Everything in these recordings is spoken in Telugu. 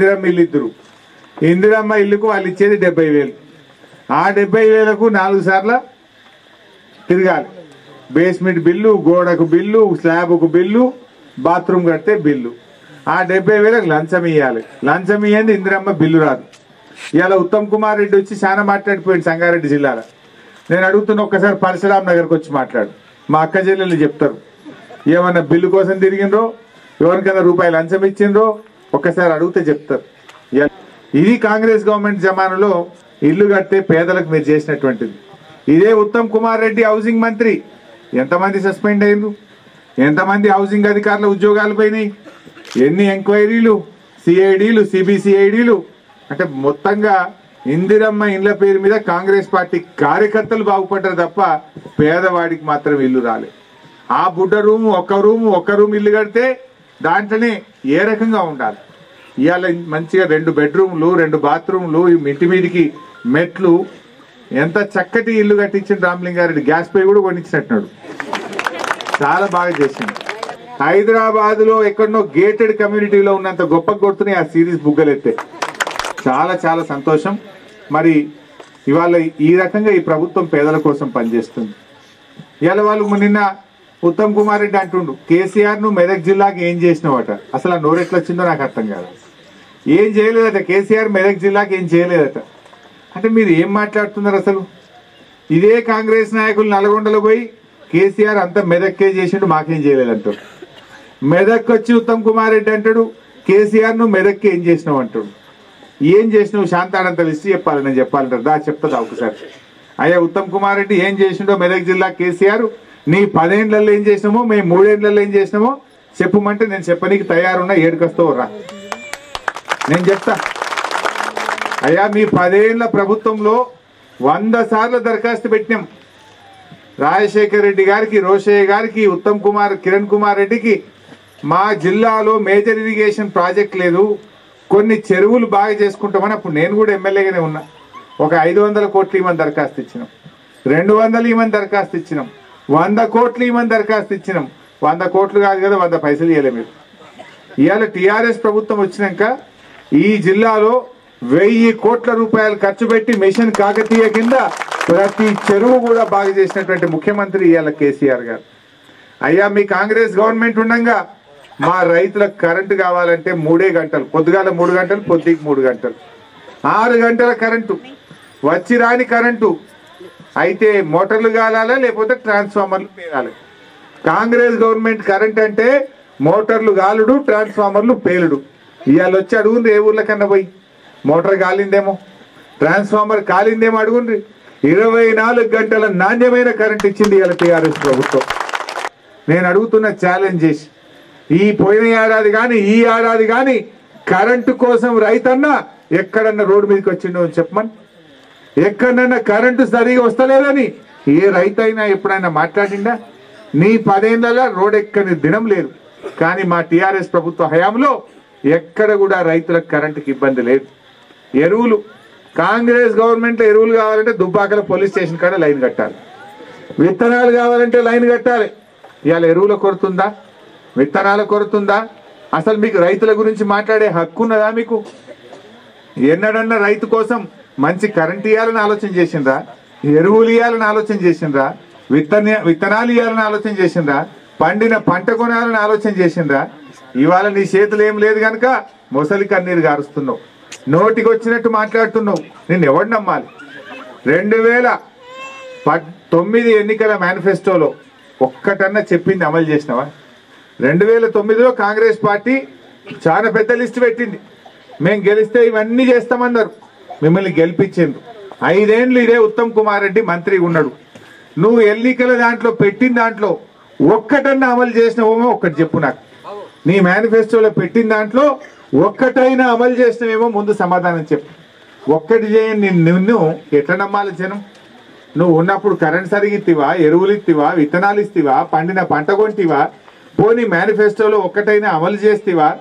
ఇందిరమ్మ ఇల్లు ఇద్దరు. ఇందిరమ్మ ఇల్లుకు వాళ్ళు ఇచ్చేది డెబ్బై వేలు. ఆ డెబ్బై వేలకు నాలుగు సార్లు తిరగాలి. బేస్మెంట్ బిల్లు గోడకు బిల్లు స్లాబ్కు బిల్లు బాత్రూమ్ కడితే బిల్లు. ఆ డెబ్బై వేలకు లంచం ఇవ్వాలి లంచం ఇవ్వండి ఇందిరమ్మ బిల్లు రాదు. ఇవాళ ఉత్తమ్ కుమార్ రెడ్డి వచ్చి చాలా మాట్లాడిపోయింది సంగారెడ్డి జిల్లాలో. నేను అడుగుతున్న ఒక్కసారి పరశురామ్ నగర్కి వచ్చి మాట్లాడు. మా అక్క చెల్లెళ్ళు చెప్తారు. ఏమన్నా బిల్లు కోసం తిరిగిండ్రో? ఎవరికైనా రూపాయలు లంచం ఇచ్చిండ్రో? ఒక్కసారి అడిగితే చెప్తారు. ఇది కాంగ్రెస్ గవర్నమెంట్ జమానాలో ఇల్లు కడితే పేదలకు మీరు చేసినటువంటిది. ఇదే ఉత్తమ్ కుమార్ రెడ్డి హౌసింగ్ మంత్రి. ఎంతమంది సస్పెండ్ అయ్యారు ఎంతమంది హౌసింగ్ అధికారుల ఉద్యోగాలు పోయినాయి? ఎన్ని ఎంక్వైరీలు? సిఐడీలు సిబిసిఐడీలు? అంటే మొత్తంగా ఇందిరమ్మ ఇండ్ల పేరు మీద కాంగ్రెస్ పార్టీ కార్యకర్తలు బాగుపడ్డారు తప్ప పేదవాడికి మాత్రం ఇల్లు రాలే. ఆ బుడ్డ రూమ్ ఒక్క రూమ్ ఒక్క రూమ్ ఇల్లు కడితే దాంట్లోనే ఏ రకంగా ఉండాలి? ఇవాళ మంచిగా రెండు బెడ్రూమ్లు రెండు బాత్రూమ్లు ఈ ఇంటి మీదికి మెట్లు ఎంత చక్కటి ఇల్లు కట్టించిన రామలింగారెడ్డి. గ్యాస్ పై కూడా కొనిచ్చినట్టున్నాడు. చాలా బాగా చేసింది హైదరాబాద్లో ఎక్కడనో గేటెడ్ కమ్యూనిటీలో ఉన్నంత గొప్ప కొడుతున్నాయి ఆ సిరీస్ బుగ్గలెత్తే. చాలా చాలా సంతోషం. మరి ఇవాళ ఈ రకంగా ఈ ప్రభుత్వం పేదల కోసం పనిచేస్తుంది. ఇవాళ వాళ్ళు నిన్న ఉత్తమ్ కుమార్ రెడ్డి అంటుండు కేసీఆర్ను మెదక్ జిల్లాకి ఏం చేసినావట? అసలు ఆ నోరెట్లా వచ్చిందో నాకు అర్థం కాదు. ఏం చేయలేదట? కేసీఆర్ మెదక్ జిల్లాకి ఏం చేయలేదట? అంటే మీరు ఏం మాట్లాడుతున్నారు అసలు? ఇదే కాంగ్రెస్ నాయకులు నల్గొండలో పోయి కేసీఆర్ అంతా మెదక్కే చేసిండు మాకేం చేయలేదంటాడు మెదక్ వచ్చి ఉత్తమ్ కుమార్ రెడ్డి అంటాడు కేసీఆర్ను మెదక్కి ఏం చేసినావు అంటాడు. ఏం చేసినావు? శాంతాడంత లిస్ట్ చెప్పాలి నేను చెప్పాలంటారు. దా చెప్తుందా ఒకసారి. అయ్యా ఉత్తమ్ కుమార్ రెడ్డి ఏం చేసిండో? మెదక్ జిల్లా కేసీఆర్ నీ పదేండ్లలో ఏం చేసినామో మేము మూడేండ్లలో ఏం చేసినామో చెప్పమంటే నేను చెప్పనీకి తయారున్నా ఏడుకొస్తావు రా. నేను చెప్తా. అయ్యా మీ పదేళ్ళ ప్రభుత్వంలో వంద సార్లు దరఖాస్తు పెట్టినాం. రాజశేఖర్ రెడ్డి గారికి రోషయ్య గారికి ఉత్తమ్ కుమార్ కిరణ్ కుమార్ రెడ్డికి మా జిల్లాలో మేజర్ ఇరిగేషన్ ప్రాజెక్ట్ లేదు. కొన్ని చెరువులు బాగా చేసుకుంటామని అప్పుడు నేను కూడా ఎమ్మెల్యేగానే ఉన్నా. ఒక ఐదు వందల కోట్లు ఇవ్వని దరఖాస్తు ఇచ్చినాం. రెండు వందలు ఇవ్వని దరఖాస్తు ఇచ్చినాం. వంద కోట్లు ఇవ్వని దరఖాస్తు ఇచ్చినాం. వంద కోట్లు కాదు కదా వంద పైసలు ఇవ్వలే మీరు. ఇవాళ టీఆర్ఎస్ ప్రభుత్వం వచ్చినాక ఈ జిల్లాలో వెయ్యి కోట్ల రూపాయలు ఖర్చు పెట్టి మిషన్ కాకతీయ కింద ప్రతి చెరువు కూడా బాగా చేసినటువంటి ముఖ్యమంత్రి ఇవాళ కేసీఆర్ గారు. అయ్యా మీ కాంగ్రెస్ గవర్నమెంట్ ఉండగా మా రైతులకు కరెంటు కావాలంటే మూడే గంటలు. పొద్దుగాల మూడు గంటలు పొద్దుకి మూడు గంటలు. ఆరు గంటల కరెంటు. వచ్చి రాని కరెంటు. అయితే మోటార్లు కాలాలా లేకపోతే ట్రాన్స్ఫార్మర్లు పేరాలి కాంగ్రెస్ గవర్నమెంట్ కరెంట్ అంటే మోటార్లు గాలుడు ట్రాన్స్ఫార్మర్లు పేలుడు. ఇవాళ వచ్చి అడుగుండ్రి ఏ ఊర్లకన్నా పోయి. మోటార్ కాలిందేమో. ట్రాన్స్ఫార్మర్ కాలిందేమో అడుగుండ్రి. ఇరవై నాలుగు గంటల నాణ్యమైన కరెంట్ ఇచ్చింది ఇవాళ టీఆర్ఎస్ ప్రభుత్వం. నేను అడుగుతున్న ఛాలెంజ్ చేసి. ఈ పోయిన ఏడాది కానీ ఈ ఏడాది కానీ కరెంటు కోసం రైతన్నా ఎక్కడన్నా రోడ్డు మీదకి వచ్చిండో చెప్పమని. ఎక్కడన్నా కరెంటు సరిగా వస్తలేదని ఏ రైతు అయినా ఎప్పుడైనా మాట్లాడిండా? నీ పదేళ్ళ రోడ్ ఎక్కని దినం లేదు. కానీ మా టిఆర్ఎస్ ప్రభుత్వ హయాంలో ఎక్కడ కూడా రైతులకు కరెంటుకి ఇబ్బంది లేదు. ఎరువులు కాంగ్రెస్ గవర్నమెంట్ ఎరువులు కావాలంటే దుబ్బాకల పోలీస్ స్టేషన్ కాడ లైన్ కట్టాలి. విత్తనాలు కావాలంటే లైన్ కట్టాలి. ఇవాళ ఎరువుల కొరతుందా విత్తనాల కొరతుందా? అసలు మీకు రైతుల గురించి మాట్లాడే హక్కు ఉన్నదా మీకు? ఎన్నడన్నా రైతు కోసం మంచి కరెంట్ ఇవ్వాలని ఆలోచన చేసిండ్రా? ఎరువులు ఇవ్వాలని ఆలోచన చేసిండ్రా? విత్తన విత్తనాలు ఇవ్వాలని ఆలోచన చేసిండ్రా? పండిన పంట కొనాలని ఆలోచన చేసిండ్రా? ఇవాళ నీ చేతులు ఏం లేదు కనుక మొసలి కన్నీరు గారుస్తున్నావు. నోటికి వచ్చినట్టు మాట్లాడుతున్నావు. నేను ఎవడు నమ్మాలి? రెండు వేల తొమ్మిది ఎన్నికల మేనిఫెస్టోలో ఒక్కటన్నా చెప్పింది అమలు చేసినావా? రెండు వేల తొమ్మిదిలో కాంగ్రెస్ పార్టీ చాలా పెద్ద లిస్ట్ పెట్టింది. మేము గెలిస్తే ఇవన్నీ చేస్తామన్నారు. మిమ్మల్ని గెలిపించిండ్రు ఐదేండ్లు ఇదే ఉత్తమ్ కుమార్ రెడ్డి మంత్రి ఉన్నాడు. నువ్వు ఎన్నికల దాంట్లో పెట్టిన దాంట్లో ఒక్కటన్నా అమలు చేసినవేమో ఒక్కటి చెప్పు నాకు. నీ మేనిఫెస్టోలో పెట్టిన దాంట్లో ఒక్కటైనా అమలు చేసినవేమో ముందు సమాధానం చెప్పు. ఒక్కటి చేయని నిన్ను ఎట్లా నమ్మాలి జనం? నువ్వు ఉన్నప్పుడు కరెంట్ సరిగిత్తివా ఎరువులు ఇత్తివా విత్తనాలు ఇస్తివా పండిన పంట కొంటివా? పోనీ మేనిఫెస్టోలో ఒక్కటైనా అమలు చేస్తివా?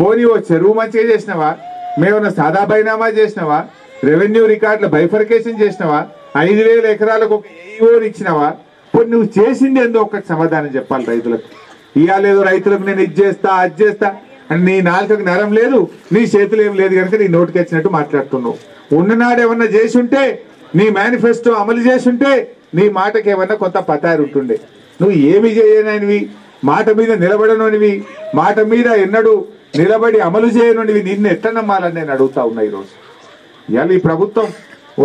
పోనీ ఓ చెరువు మంచిగా చేసినవా? మేమన్నా సాదా బైనామా చేసినవా? రెవెన్యూ రికార్డుల బైఫర్కేషన్ చేసినవా? ఐదు వేల ఎకరాలకు ఒక ఏఈఓని ఇచ్చినవా? ఇప్పుడు నువ్వు చేసింది ఏందో ఒక్కటి సమాధానం చెప్పాలి రైతులకు. ఇవ్వలేదు రైతులకు నేను ఇది చేస్తా అది చేస్తా. అని నీ నాలుకకు నరం లేదు నీ చేతులు ఏం లేదు కనుక నీ నోటికి వచ్చినట్టు మాట్లాడుతున్నావు. ఉన్ననాడు ఏమన్నా చేసి ఉంటే నీ మేనిఫెస్టో అమలు చేసి ఉంటే నీ మాటకి ఏమన్నా కొంత పతారు ఉంటుండే. నువ్వు ఏమి చేయననివి? మాట మీద నిలబడననివి మాట మీద ఎన్నడూ నిలబడి అమలు చేయనునివి నిన్ను ఎట్ట నమ్మాలని నేను అడుగుతా ఉన్నా ఈరోజు. ఇవాళ ఈ ప్రభుత్వం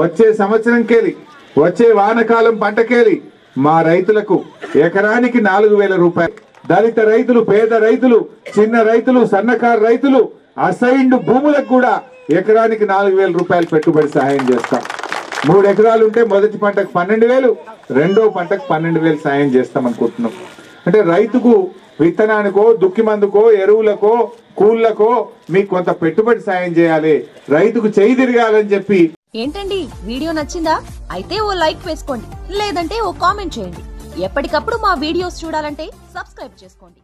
వచ్చే సంవత్సరంకేలి వచ్చే వానకాలం పంటకేలి మా రైతులకు ఎకరానికి నాలుగు వేల రూపాయలు. దళిత రైతులు పేద రైతులు చిన్న రైతులు సన్నకారు రైతులు అసైన్డ్ భూములకు కూడా ఎకరానికి నాలుగు వేల రూపాయలు పెట్టుబడి సహాయం చేస్తాం. మూడు ఎకరాలు ఉంటే మొదటి పంటకు పన్నెండు వేలు రెండో పంటకు పన్నెండు వేలు సాయం చేస్తాం అనుకుంటున్నాం. అంటే రైతుకు విత్తనానికో దుక్కి మందుకో ఎరువులకో కూళ్ళకో మీకు కొంత పెట్టుబడి సాయం చేయాలి. రైతుకు చేయి తిరగాలని చెప్పి ఏంటండి? వీడియో నచ్చిందా? అయితే ఓ లైక్ వేసుకోండి. లేదంటే ఓ కామెంట్ చేయండి. ఎప్పటికప్పుడు మా వీడియోస్ చూడాలంటే సబ్స్క్రైబ్ చేసుకోండి.